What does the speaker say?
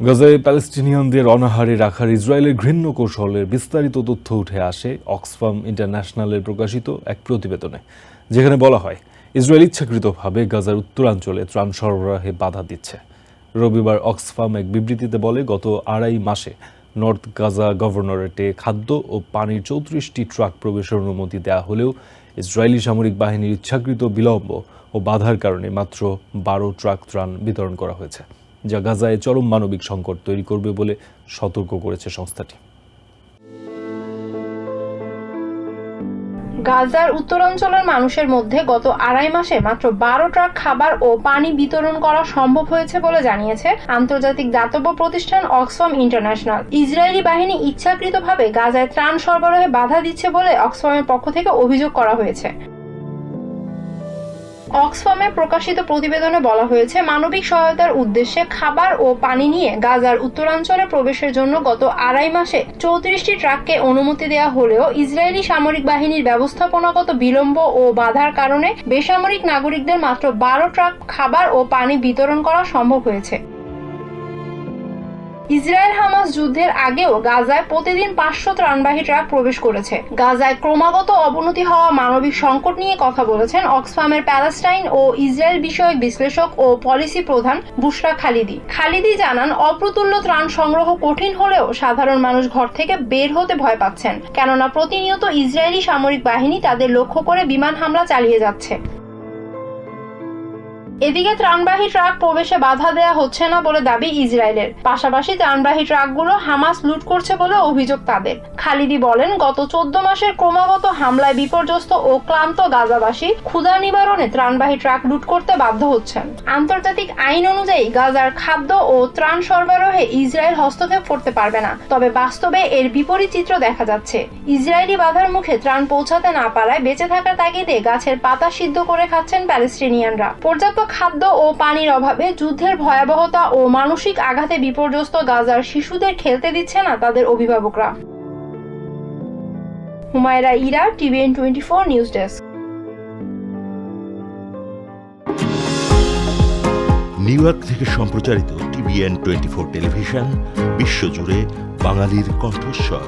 গাজায় প্যালেস্টিনিয়ানদের অনাহারে রাখার ইসরায়েলের ঘৃণ্য কৌশলের বিস্তারিত তথ্য উঠে আসে অক্সফাম ইন্টারন্যাশনালের প্রকাশিত এক প্রতিবেদনে, যেখানে বলা হয়, ইসরায়েল ইচ্ছাকৃতভাবে গাজার উত্তরাঞ্চলে ত্রাণ সরবরাহে বাধা দিচ্ছে। রবিবার অক্সফাম এক বিবৃতিতে বলে, গত আড়াই মাসে নর্থ গাজা গভর্নরেটে খাদ্য ও পানির চৌত্রিশটি ট্রাক প্রবেশের অনুমতি দেওয়া হলেও ইসরায়েলি সামরিক বাহিনীর ইচ্ছাকৃত বিলম্ব ও বাধার কারণে মাত্র বারো ট্রাক ত্রাণ বিতরণ করা হয়েছে। যা গাজায় চরম মানবিক সংকট তৈরি করবে বলে সতর্ক করেছে সংস্থাটি। গাজার উত্তরাঞ্চলের মানুষের মধ্যে গত আড়াই মাসে মাত্র বারো ট্রাক খাবার ও পানি বিতরণ করা সম্ভব হয়েছে বলে জানিয়েছে আন্তর্জাতিক দাতব্য প্রতিষ্ঠান অক্সফাম ইন্টারন্যাশনাল। ইসরায়েলি বাহিনী ইচ্ছাকৃতভাবে গাজায় ত্রাণ সরবরাহে বাধা দিচ্ছে বলে অক্সফামের পক্ষ থেকে অভিযোগ করা হয়েছে। অক্সফামে প্রকাশিত প্রতিবেদনে বলা হয়েছে, মানবিক সহায়তার উদ্দেশ্যে খাবার ও পানি নিয়ে গাজার উত্তরাঞ্চলে প্রবেশের জন্য গত আড়াই মাসে চৌত্রিশটি ট্রাককে অনুমতি দেওয়া হলেও ইসরায়েলি সামরিক বাহিনীর ব্যবস্থাপনাগত বিলম্ব ও বাধার কারণে বেসামরিক নাগরিকদের মাত্র বারো ট্রাক খাবার ও পানি বিতরণ করা সম্ভব হয়েছে। ইসরায়েল হামাস যুদ্ধের আগেও গাজায় প্রতিদিন পাঁচশো ত্রাণবাহী ট্রাক প্রবেশ করেছে। গাজায় ক্রমাগত অবনতি হওয়া মানবিক সংকট নিয়ে কথা বলেছেন অক্সফামের প্যালেস্টাইন ও ইসরায়েল বিষয়ক বিশ্লেষক ও পলিসি প্রধান বুশরা খালিদি। খালিদি জানান, অপ্রতুল্য ত্রাণ সংগ্রহ কঠিন হলেও সাধারণ মানুষ ঘর থেকে বের হতে ভয় পাচ্ছেন। কেননা প্রতিনিয়ত ইসরায়েলি সামরিক বাহিনী তাদের লক্ষ্য করে বিমান হামলা চালিয়ে যাচ্ছে। এদিকে ত্রাণবাহী ট্রাক প্রবেশে বাধা দেয়া হচ্ছে না বলে দাবি ইসরায়েলের। পাশাপাশি ত্রাণবাহী ট্রাকগুলো হামাস লুট করছে বলে অভিযোগ তাদের। খালিদি বলেন, গত চোদ্দ মাসের ক্রমাগত হামলায় বিপর্যস্ত ও ক্লান্ত গাজাবাসী ক্ষুধা নিবারণে ত্রাণবাহী ট্রাক লুট করতে বাধ্য হচ্ছেন। আন্তর্জাতিক আইন অনুযায়ী গাজার খাদ্য ও ত্রাণ সরবরাহে ইসরায়েল হস্তক্ষেপ করতে পারবে না। তবে বাস্তবে এর বিপরীত চিত্র দেখা যাচ্ছে। ইসরায়েলি বাধার মুখে ত্রাণ পৌঁছাতে না পারায় বেঁচে থাকার তাগিদে গাছের পাতা সিদ্ধ করে খাচ্ছেন প্যালেস্টিনিয়ানরা। পর্যাপ্ত খাদ্য ও পানির অভাবে যুদ্ধের ভয়াবহতা ও মানসিক আঘাতে বিপর্যস্ত গাজার শিশুদের খেলতে দিচ্ছে না তাদের অভিভাবকরা। Humaira Ira TVN twenty four news desk. New York থেকে সম্প্রচারিত টিভিএন টোয়েন্টি ফোর টেলিভিশন, বিশ্বজুড়ে বাঙালির কণ্ঠস্বর।